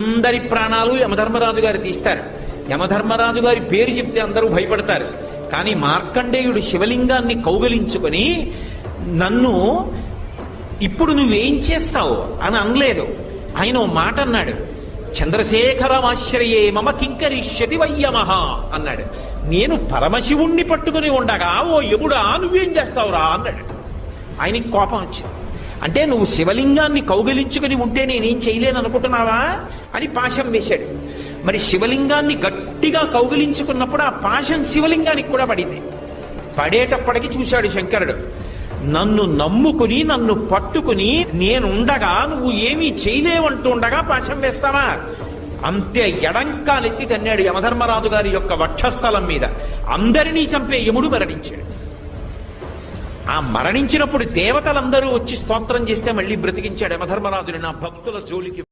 అందరి ప్రాణాలు యమధర్మరాజు గారు తీస్తారు. యమధర్మరాజు గారి పేరు చెప్తే అందరూ భయపడతారు. కానీ మార్కండేయుడు శివలింగాన్ని కౌగలించుకొని నన్ను ఇప్పుడు నువ్వేం చేస్తావు అని అనలేదు. ఆయన ఓ మాట అన్నాడు. చంద్రశేఖరమాశ్రయే మమ కింకరిష్యతి వయ్యమహ అన్నాడు. నేను పరమశివుణ్ణి పట్టుకుని ఉండగా ఓ యముడా నువ్వేం చేస్తావురా అన్నాడు. ఆయనకి కోపం వచ్చింది. అంటే నువ్వు శివలింగాన్ని కౌగిలించుకుని ఉంటే నేనేం చేయలేను అనుకుంటున్నావా అని పాశం వేశాడు. మరి శివలింగాన్ని గట్టిగా కౌగిలించుకున్నప్పుడు ఆ పాశం శివలింగానికి కూడా పడింది. పడేటప్పటికి చూశాడు శంకరుడు నన్ను నమ్ముకుని నన్ను పట్టుకుని నేనుండగా నువ్వు ఏమీ చేయలేవంటూ ఉండగా పాశం వేస్తావా? అంతే ఎడంకాలెత్తి తన్నాడు యమధర్మరాజు గారి యొక్క వక్షస్థలం మీద. అందరినీ చంపే యముడు మరణించాడు. ఆ మరణించినప్పుడు దేవతలందరూ వచ్చి స్తోత్రం చేస్తే మళ్ళీ బ్రతికించాడు యమధర్మరాజుని నా భక్తుల జోలికి